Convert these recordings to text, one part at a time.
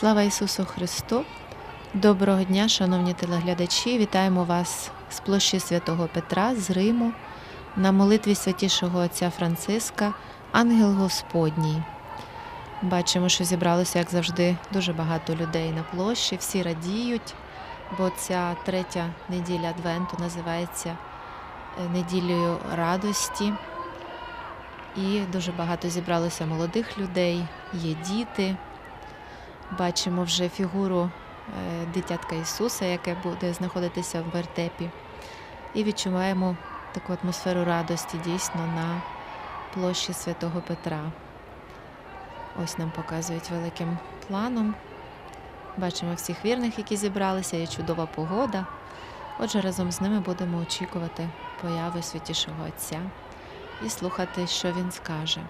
Слава Ісусу Христу! Доброго дня, шановні телеглядачі! Вітаємо вас з площі Святого Петра з Риму на молитві святішого отця Франциска Ангел Господній. Бачимо, що зібралося, як завжди, дуже багато людей на площі, всі радіють, бо ця третя неділя Адвенту називається е, неділею радості. І дуже багато зібралося молодих людей, є діти. Бачимо вже фігуру е, дитятка Ісуса, яке буде знаходитися в вертепі. І відчуваємо таку атмосферу радості дійсно на площі Святого Петра. Ось нам показують великим планом. Бачимо всіх вірних, які зібралися, є чудова погода. Отже, разом з ними будемо очікувати появи святішого Отця і слухати, що він скаже.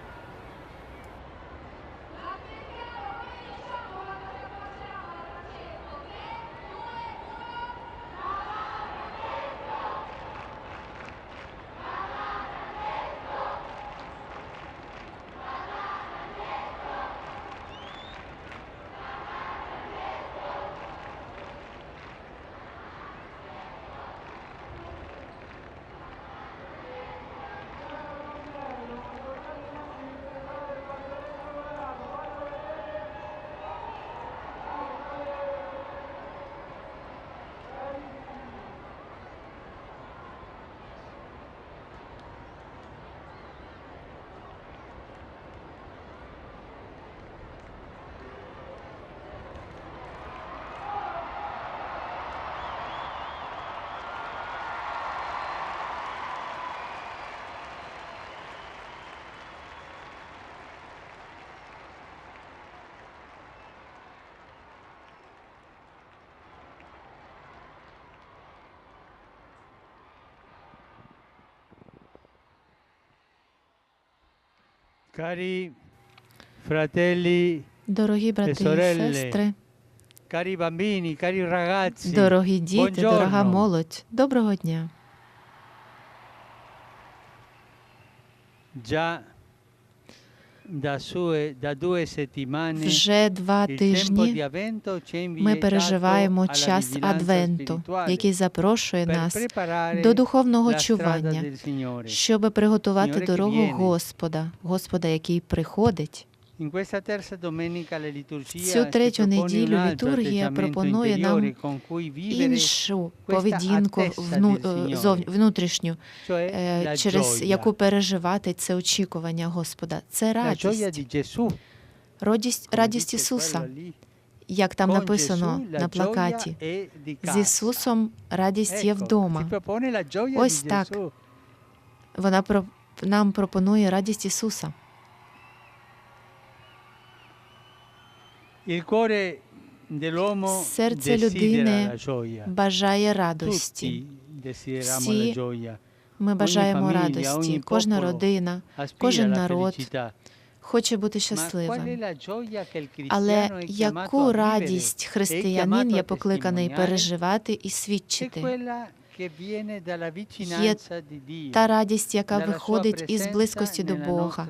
Cari fratelli, Дорогі брати і сестри, cari bambini, cari ragazzi, дорогі діти, buongiorno. дорога молодь, доброго дня. già Вже два тижні ми переживаємо час Адвенту, який запрошує нас до духовного чування, щоб приготувати дорогу. Господа, Господа, який приходить. Цю третю неділю літургія пропонує нам іншу поведінку внутрішню, через яку переживати це очікування Господа. Це радість, радість, радість Ісуса, як там написано на плакаті. З. Ісусом радість є вдома. Ось так. Вона нам пропонує радість Ісуса. Серце людини. Бажає радості. Всі. Ми бажаємо радості. Кожна родина Кожен народ хоче бути щасливим. Але яку радість e християнин є покликаний переживати і свідчити? Dio, Та радість, яка виходить із близькості до Бога,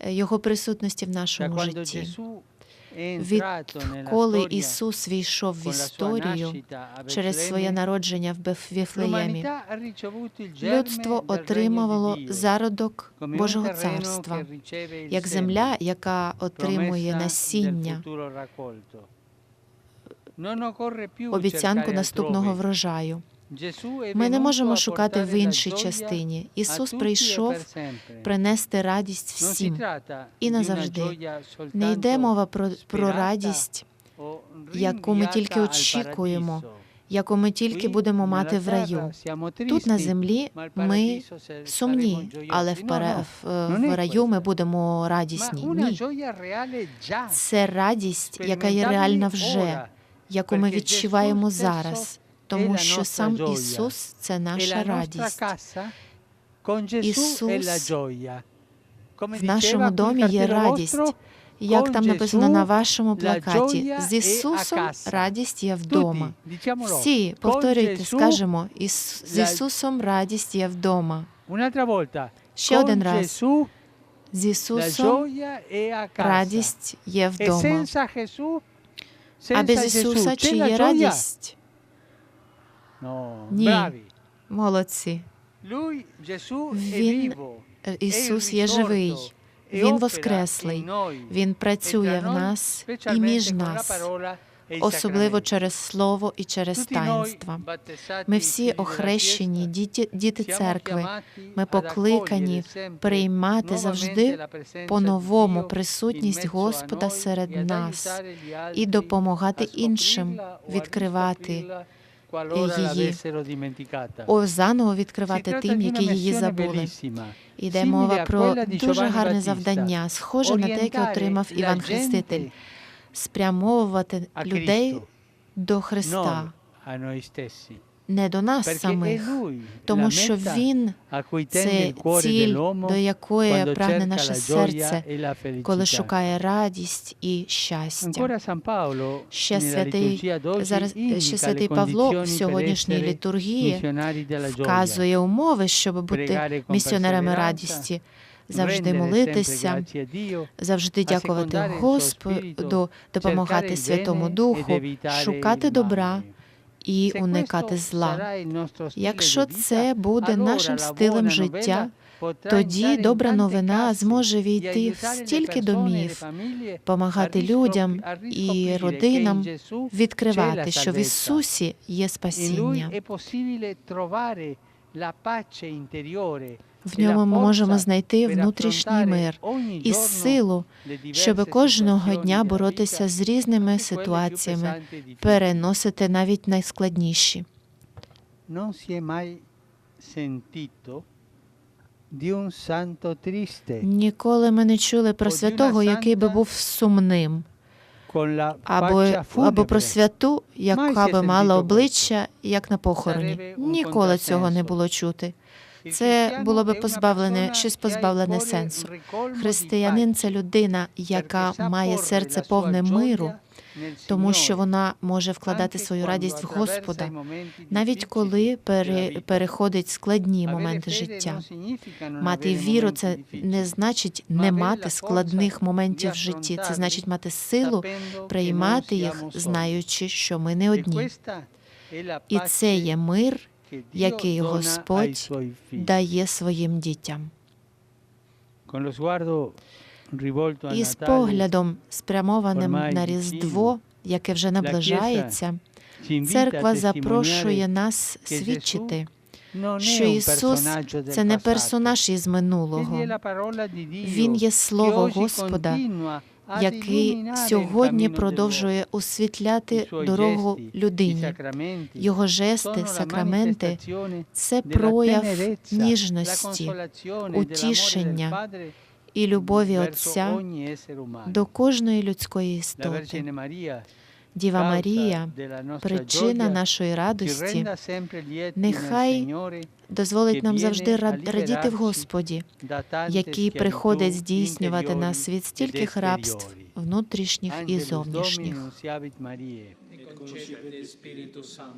е, Його присутності в нашому житті. Відколи Ісус війшов в історію через своє народження в Віфлеємі, людство отримувало зародок Божого царства, як земля, яка отримує насіння, обіцянку наступного врожаю. Ми не можемо шукати в іншій частині. Ісус прийшов принести радість всім. і назавжди. Не йде мова про, про радість, яку ми тільки очікуємо, яку ми тільки будемо мати в раю. Тут на землі ми сумні, але в, в, в раю ми будемо радісні. Ні. Це радість, яка є реальна вже, яку ми відчуваємо зараз, тому що сам. Ісус це e наша радість. Ісус В нашому домі є радість. Як там написано на вашому плакаті, з Ісусом радість є вдома. Всі, повторюйте, скажемо, «Іс- з Ісусом радість є вдома. Ще один раз. З Ісусом радість є E вдома. А без Ісуса чи є радість? Ні. Молодці. Він-. Е, Ісус є живий. e Він воскреслий. Він e працює в нас і між нас, e особливо через Слово і через таїнства. Ми всі охрещені, діти, діти церкви. Ми покликані приймати завжди по-новому присутність Господа серед e нас і допомагати іншим відкривати її. о заново відкривати тим, які її забули. Іде мова про дуже гарне завдання, схоже на те, яке отримав Іван Хреститель, спрямовувати людей до Христа, не до нас самих, тому що Він це ціль, до якої прагне наше серце, e коли шукає радість і щастя. Ще святий зараз ще святий Павло в сьогоднішній літургії вказує умови, щоб бути місіонерами радісті, завжди молитися, завжди дякувати Господу, допомагати Святому Духу, шукати добра. І уникати зла. Якщо це буде нашим стилем життя, тоді добра новина зможе e війти в стільки e домів, допомагати людям і родинам відкривати, що в. Ісусі є спасіння. В ньому ми можемо знайти внутрішній мир і силу, щоб кожного дня боротися з різними ситуаціями, переносити навіть найскладніші. Ніколи ми не чули про святого, який би був сумним, або, або про святу, яка би мала обличчя, як на похороні. Ніколи цього не було чути. Це було би позбавлене, щось позбавлене сенсу. Християнин це людина, яка має серце повне миру, тому що вона може вкладати свою радість в Господа, навіть коли пере, переходить складні моменти життя. Мати віру це не значить не мати складних моментів в житті. Це значить мати силу приймати їх, знаючи, що ми не одні. І це є мир, який Господь дає своїм дітям. І з поглядом, спрямованим на Різдво, яке вже наближається, церква запрошує нас свідчити, що Ісус це не персонаж із минулого. Він є Слово Господа, який сьогодні продовжує освітляти дорогу людині. Його жести, сакраменти це прояв ніжності утішення і любові Отця до кожної людської істоти. Діва Марія, причина нашої радості, нехай дозволить нам завжди радіти в Господі, який приходить здійснювати нас від стільких рабств внутрішніх і зовнішніх.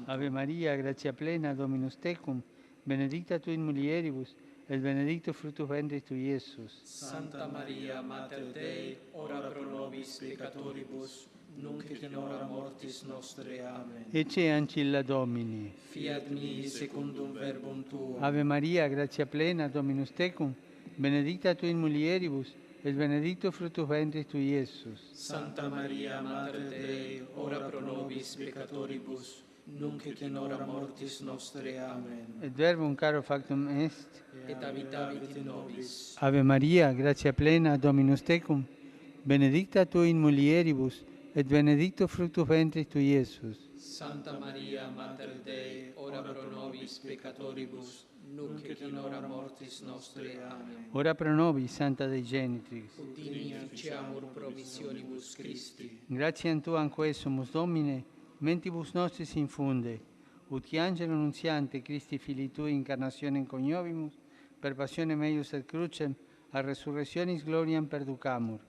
Ave Maria, gratia plena, Dominus tecum, benedicta tu in mulieribus, et benedictus fructus ventris tui, Iesus. Santa Maria, Mater Dei, ora pro nobis peccatoribus, nunc et in hora mortis nostre. Amen. Ecce ancilla Domini. Fiat mihi secundum verbum tuum. Ave Maria, gratia plena, Dominus tecum, benedicta tu in mulieribus, et benedictus fructus ventris tui, Iesus. Santa Maria, Mater Dei, ora pro nobis peccatoribus, nunc et in hora mortis nostre. Amen. Et verbum caro factum est. Et habitavit in nobis. Ave Maria, gratia plena, Dominus tecum, benedicta tu in mulieribus, et benedictus fructus ventris tui, Iesus. Santa Maria, Mater Dei, ora pro nobis peccatoribus, nunc et in hora mortis nostre. Amen. Ora pro nobis, Santa Dei Genitrix. Digni ficiamur promissionibus Christi. Gratiam Tuam quae sumus Domine, mentibus nostris infunde, ut qui angelo nuntiante Christi Filii Tui incarnationem coniovimus, per passionem eius et crucem, a resurrectionis gloriam perducamur,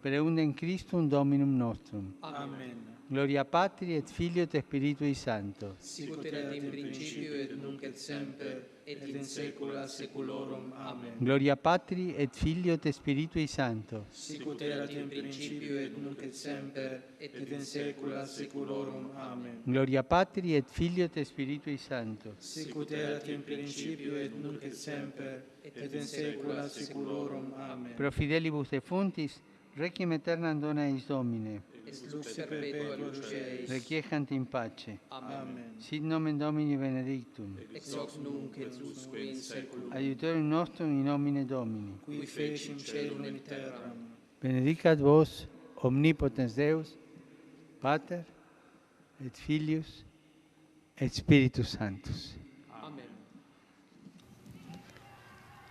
per eundem Christum Dominum nostrum. Amen. Gloria Patri et Filio et Spiritui Sancto. sicut erat in principio et nunc et semper et in saecula saeculorum. Amen. Gloria Patri et Filio et Spiritui Sancto. Sicut erat in principio et nunc et semper et in saecula saeculorum. Amen. Gloria Patri et Filio et Spiritui Sancto. Sicut erat in principio et nunc et semper et in saecula saeculorum. Amen. Pro fidelibus defuntis, requiem aeternam dona eis Domine. Et lux perpetua luce eis. Requiescant in pace. Amen. Sit nomen Domini benedictum. Ex hoc nunc et usque in saeculum. Aiutorium nostrum in nomine Domini. Qui fecim celum et terram. Benedicat vos, omnipotens Deus, Pater, et Filius, et Spiritus Sanctus. Amen.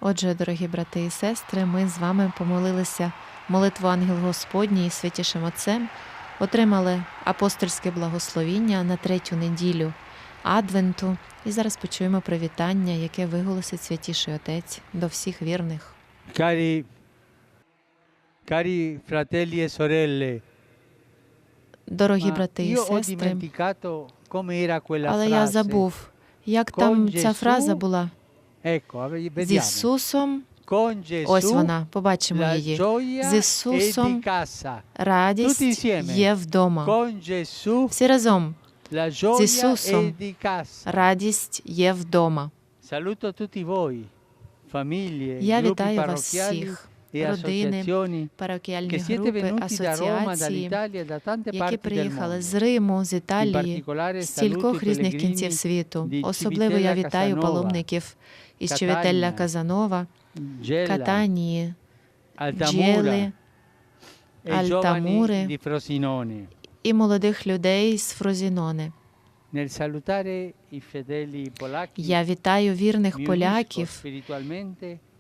Отже, дорогі брати і сестри, ми з вами помолилися молитву Ангел Господній і Святішим Отцем, отримали апостольське благословіння на третю неділю Адвенту. І зараз почуємо привітання, яке виголосить Святіший Отець до всіх вірних. Cari, cari fratelli e sorelle, Дорогі брати і сестри, але я забув, як там ця фраза була з. Ісусом. Ось вона, побачимо її. З Ісусом радість є вдома. Всі разом gioia Ісусом. радість є вдома. Я вітаю вас всіх, e родини, парокіальні групи, асоціації, e які приїхали з. Риму, з Італії, з кількох різних кінців світу. Особливо я вітаю паломників із Чевітелля Казанова, Altamura Джели e Frosinone. і молодих людей з Фрозінони. Polacchi, Я вітаю вірних поляків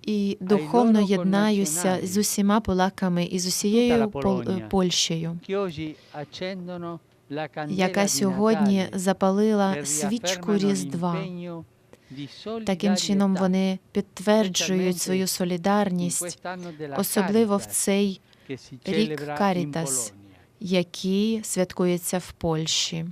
і духовно єднаюся з усіма полаками і з усією Пол-. Польщею, яка сьогодні запалила свічку Різдва. Таким чином вони підтверджують свою солідарність, особливо в цей рік. Polonia. який святкується в Польщі.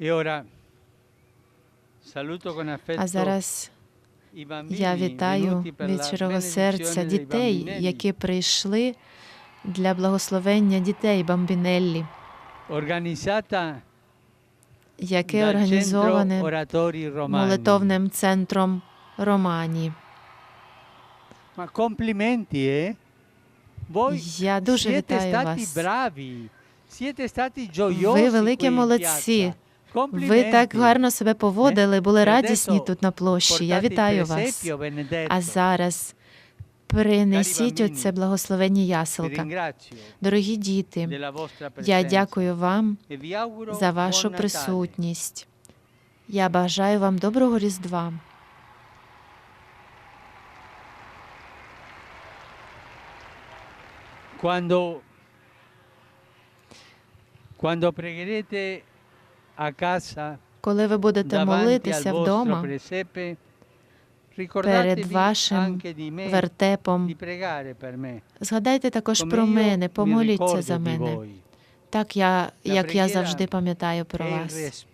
E А зараз я вітаю від щирого серця дітей, які прийшли для благословення дітей Бамбінеллі, яке організоване молитовним центром Романі. Voi Я дуже вітаю вас. Ви великі молодці. Ви так гарно себе поводили, були радісні тут на площі. Я вітаю вас. А зараз принесіть оце благословення яселка. Дорогі діти, я дякую вам e за вашу присутність. Я бажаю вам доброго Різдва. Quando, quando pregherete Коли ви будете молитися вдома перед вашим вертепом, згадайте також про мене, помоліться за мене. Так я, як я завжди пам'ятаю про вас.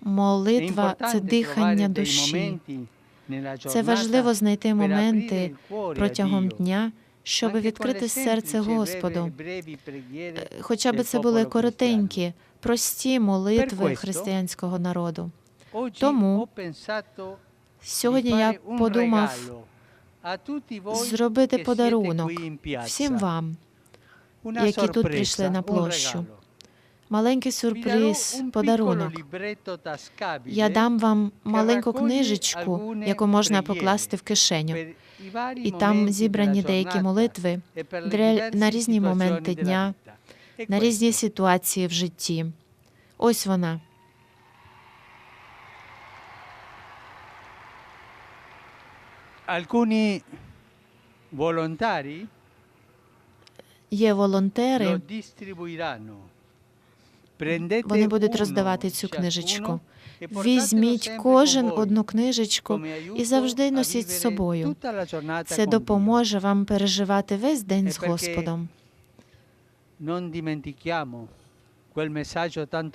Молитва це дихання душі. Це важливо знайти моменти протягом дня, щоб відкрити серце e Господу. Е, Хоча б це були коротенькі, прості молитви християнського народу. Тому Сьогодні я подумав зробити подарунок всім вам. Які тут прийшли на площу. Маленький сюрприз, подарунок. Я дам вам маленьку книжечку, яку можна покласти в кишеню. І там зібрані деякі молитви e на різні моменти дня, на різні ситуації в житті. Ось вона. Alcuni volontari Є волонтери, вони будуть роздавати цю книжечку. e Візьміть кожен одну книжечку і завжди носіть з собою. Це допоможе вам переживати весь день з Господом.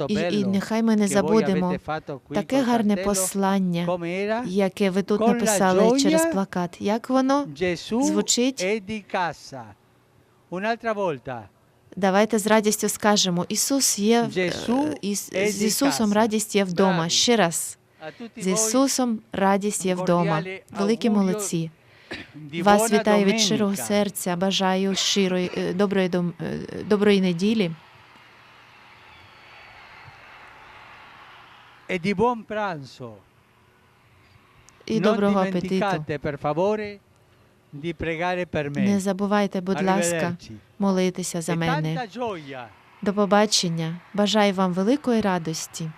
І, і нехай ми не забудемо таке гарне послання, era яке ви тут написали через плакат. Як воно? Gesù Звучить? di casa. Un'altra volta. Давайте з радістю скажемо: Ісус є е, è з Ісусом радість є вдома. Ще раз. З Ісусом радість є вдома. Великі молодці. Вас вітаю від щирого серця. Бажаю щирої е, доброї е, доброї неділі E di buon pranzo. і non доброго апетиту. per favore, di pregare per me. Не забувайте, будь ласка, молитися за E мене. tanta gioia. До побачення. Бажаю вам великої радості.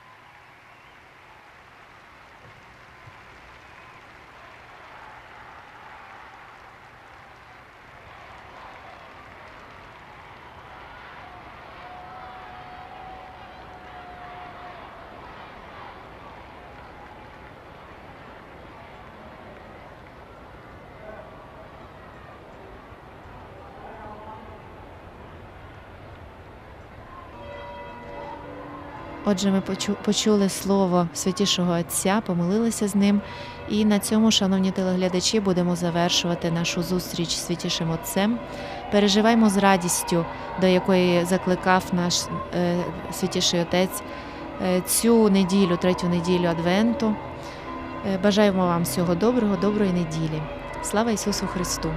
Отже, ми почу- почули слово святішого Отця, помолилися з ним. І на цьому, шановні телеглядачі, будемо завершувати нашу зустріч з святішим Отцем. Переживаймо з радістю, до якої закликав наш е, святіший Отець е, цю неділю, третю неділю Адвенту. Е, бажаємо вам всього доброго, доброї неділі. Слава Ісусу Христу!